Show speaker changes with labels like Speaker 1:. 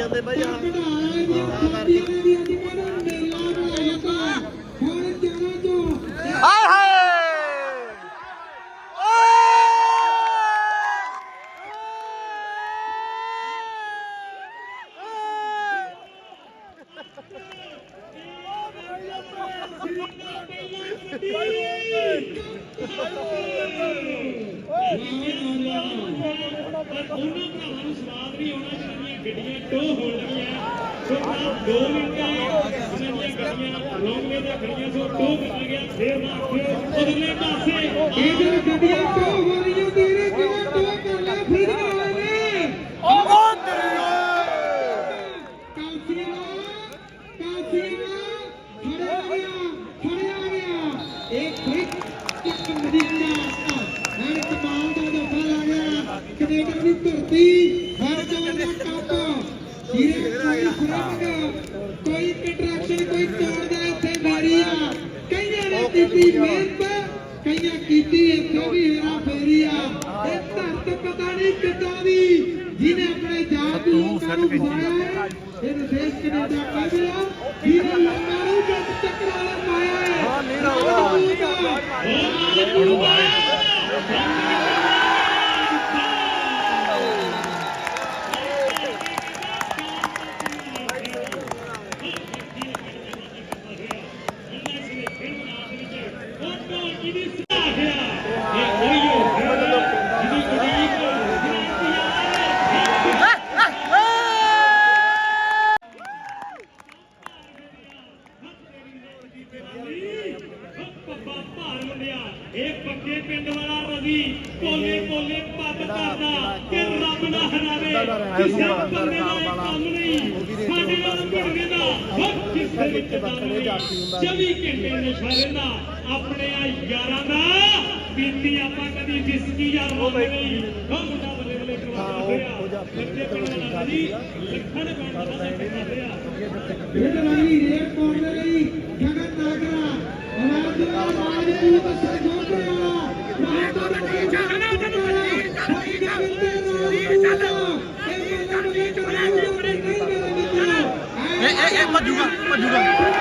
Speaker 1: ਜਾਂਦੇ ਬਾਈ ਆ ਦੀਆਂ ਖਾਤੀਆਂ ਨੇ ਵੀ ਅੱਜ ਮੈਨੂੰ ਮੇਲਾ ਬਣਾਇਆ ਤਾਂ ਹੁਣ ਚਾਰਾਂ ਚੋਂ
Speaker 2: ਹਾਏ ਹਾਏ
Speaker 3: ਪਰ ਉਹਨਾਂ ਭਰਾਵਾਂ ਨੂੰ ਸਵਾਦ ਨਹੀਂ ਆਉਣਾ ਜਿਹੜੀਆਂ ਗੱਡੀਆਂ ਟੋ ਹੋਣ ਲੱਗੀਆਂ ਸੋ ਤਾਂ 2 ਮਿੰਟ ਉਹਨਾਂ ਦੀਆਂ ਗੱਡੀਆਂ ਲੌਂਗਵੇ ਦੀਆਂ ਗੱਡੀਆਂ ਸੋ ਟੋ ਕਰ ਗਿਆ ਫੇਰ ਨਾ ਆਖਿਓ ਉਧਰਲੇ ਪਾਸੇ
Speaker 1: ਇਧਰ ਗੱਡੀਆਂ ਟੋ ਹੋ ਰਹੀਆਂ ਤੇਰੇ ਕਿਵੇਂ ਟੋ ਕਰ ਲਿਆ ਫਰੀਦ ਵਾਲੇ ਨੇ
Speaker 2: ਉਹ ਤੇਰੀ
Speaker 1: ਕਾਸੀਨਾ ਕਾਸੀਨਾ ਫੜਿਆ ਗਿਆ ਫੜਿਆ ਗਿਆ ਇਹ ਕ੍ਰਿਕ ਚੱਕ ਮਦੀਨਾ ਹਰ ਕਮਾਲ ਦਾ ਦਫਾ ਲਾ ਗਿਆ ਕੈਨੇਡਾ ਹਰ ਜਗ੍ਹਾ ਦਾ ਕੱਪ ਜੀਰੇ ਕੋਈ ਫ਼ਰਕ ਕੋਈ ਕੰਟਰੈਕਸ਼ਨ ਕੋਈ ਤੋੜਦਾ ਇੱਥੇ ਮਾਰੀ ਆ। ਕਈਆਂ ਨੇ ਕੀਤੀ ਮਿਹਨਤ ਕਈਆਂ ਕੀਤੀ ਇੱਥੇ ਵੀ ਹੇਰਾ ਫੇਰੀ ਆ। ਇਹ ਧਰਤ ਪਤਾ ਨਹੀਂ ਕਿੱਦਾਂ ਦੀ ਜਿਹਨੇ ਆਪਣੇ ਜਾਨ ਦੀ ਲੋਕਾਂ ਨੂੰ ਬਸਾਇਆ ਇਹ ਦੇਸ਼ ਕੈਨੇਡਾ ਕਹਿੰਦੇ ਆ ਜਿਹਨੇ ਲੋਕਾਂ ਨੂੰ ਜੱਟ ਚੱਕਰਾਂ ਪਾਇਆ ਹੈ ਹਾਂ ਨੀਰਾ
Speaker 3: ਇਹ ਪੱਕੇ ਪਿੰਡ ਵਾਲਾ ਰਵੀ ਕੋਲੇ ਕੋਲੇ ਪੱਗ ਕਰਦਾ ਕਿ ਰੱਬ ਨਾ ਹਰਾਵੇ ਕਿਸੇ ਬੰਦੇ ਦਾ ਕੰਮ ਨਹੀਂ ਸਾਡੇ ਨਾਲ ਕਿਸੇ ਵਿੱਚ ਦਮ ਨਹੀਂ 24 ਘੰਟੇ ਨਸ਼ਾ ਦਾ ਆਪਣੇ ਆ ਯਾਰਾਂ ਦਾ ਬੀਤੀ ਆਪਾਂ ਕਦੀ ਜਿਸਕੀ ਯਾਰ ਹੋਵੇ ਨਹੀਂ। ਉਹ ਮੁੰਡਾ ਬੱਲੇ ਬੱਲੇ ਲੱਗੇ ਪਿੰਡ ਲੱਖਾਂ ਪਿੰਡ ਦਾ ਹੋਇਆ
Speaker 1: ਇਹ ਵਾਲੀ ਰੇਡ ਪਾਉਣ ਦੇ ਲਈ ਗਗਨ ਨਾਗਰਾ। ਰਾਜਾ ਰਾਜਪੂਤ ਸਰਗੋਪਿਆ ਮਾਤਾ দুজন